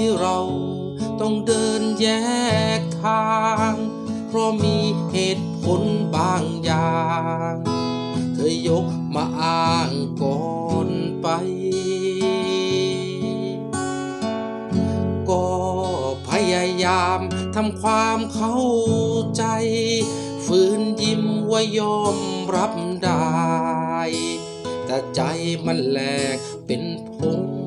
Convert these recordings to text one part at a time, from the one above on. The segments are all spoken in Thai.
ที่เราต้องเดินแยกทาง เพราะมีเหตุผลบางอย่าง เธอยกมาอ้างก่อนไป ก็พยายามทำความเข้าใจ ฝืนยิ้มว่ายอมรับได้ แต่ใจมันแหลกเป็นพง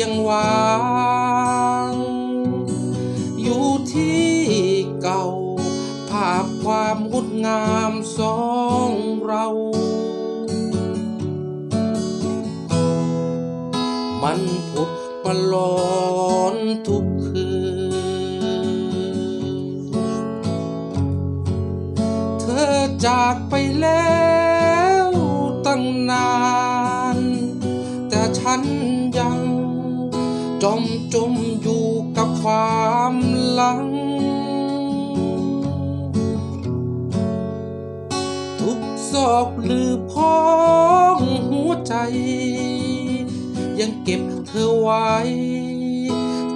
ยังวาง อยู่ที่เก่า ภาพความงดงามสองเรา มันผุดมาหลอนทุกคืน เธอจากไปแล้วตั้งนาน จมจมอยู่กับความหลัง ทุกซอกหรือพ้องหัวใจ ยังเก็บเธอไว้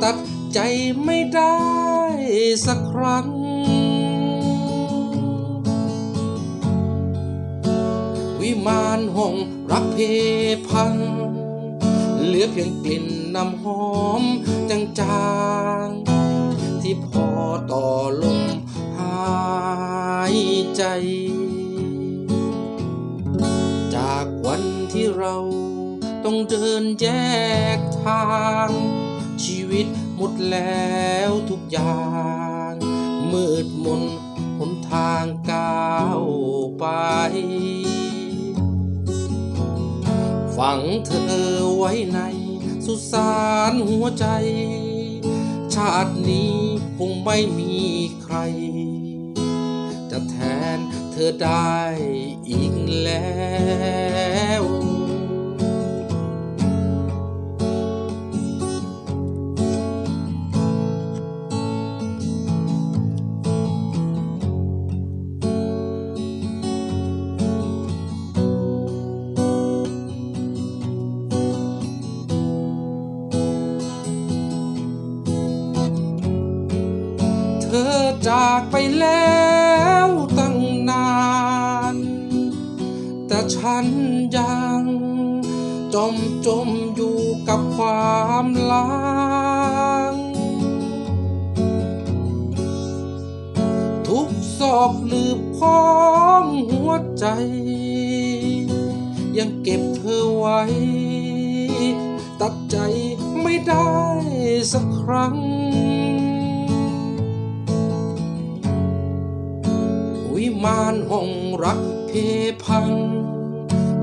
ตัดใจไม่ได้สักครั้ง วิมานห้องรักเพพัง เหลือเพียงกลิ่นน้ำหอมจางๆ ที่พอต่อลมหายใจ จากวันที่เราต้องเดินแยกทาง ชีวิตหมดแล้วทุกอย่าง มืดมนหนทางก้าวไป ฝังเธอไว้ในสุสานหัวใจ ชาตินี้คงไม่มีใคร จะแทนเธอได้อีกแล้ว จากไปแล้วตั้งนาน แต่ฉันยังจมจมอยู่กับความหลังทุกซอกลืบของหัวใจ ยังเก็บเธอไว้ ตัดใจไม่ได้สักครั้ง วิมานห้องรักเพพัง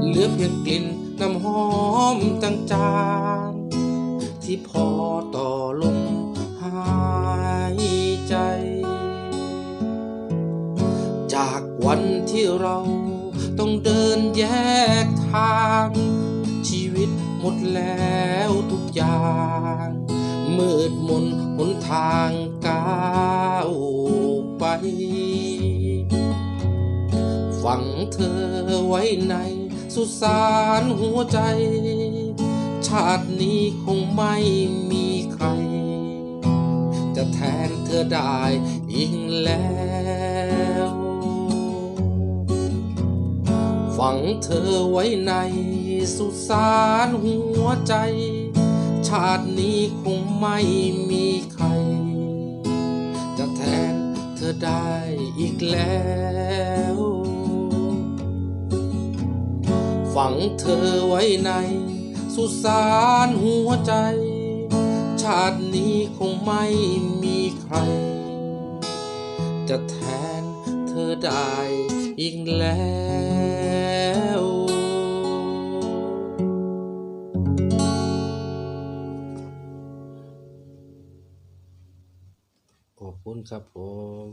เหลือเพียงกลิ่นน้ำหอมจางๆที่พอต่อลมหายใจ จากวันที่เราต้องเดินแยกทาง ชีวิตหมดแล้วทุกอย่างมืดมนหนทางก้าวไป ฝังเธอไว้ในสุสานหัวใจ ชาตินี้คงไม่มีใคร จะแทนเธอได้อีกแล้วฝังเธอไว้ในสุสานหัวใจ ชาตินี้คงไม่มีใคร จะแทนเธอได้อีกแล้ว ฝังเธอไว้ใน สุสานหัวใจ ชาตินี้คงไม่มีใคร จะแทนเธอได้อีกแล้วขอบคุณครับผม